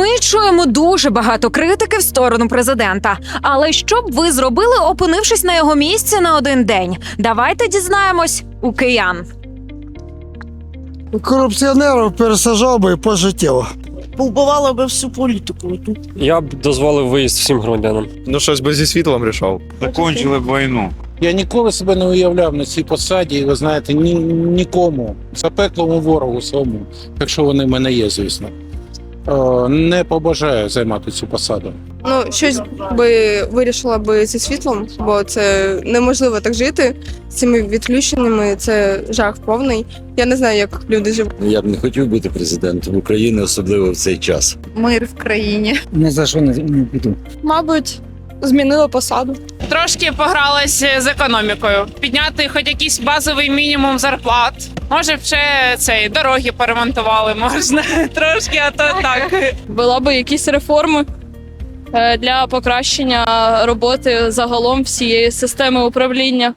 Ми чуємо дуже багато критики в сторону президента. Але що б ви зробили, опинившись на його місці на один день? Давайте дізнаємось у киян. Корупціонерів пересажав би пожиттєво. Повбивала би всю політику. Я б дозволив виїзд всім громадянам. Ну, щось би зі світлом рішав. Закончили б війну. Я ніколи себе не уявляв на цій посаді, і ви знаєте, ні, нікому. Запеклому ворогу своєму, якщо вони в мене є, звісно. Е, Не побажаю займати цю посаду. Ну, щось би вирішила би зі світлом, бо це неможливо так жити з цими відключеннями. Це жах повний. Я не знаю, як люди живуть. Я б не хотів бути президентом України, особливо в цей час. Мир в країні. Не за що не, не піду. Мабуть, змінила посаду. Трошки погралась з економікою. Підняти хоч якийсь базовий мінімум зарплат. Може, вже ще цей дороги поремонтували можна трошки, а то так. Була би якісь реформи е, для покращення роботи загалом всієї системи управління.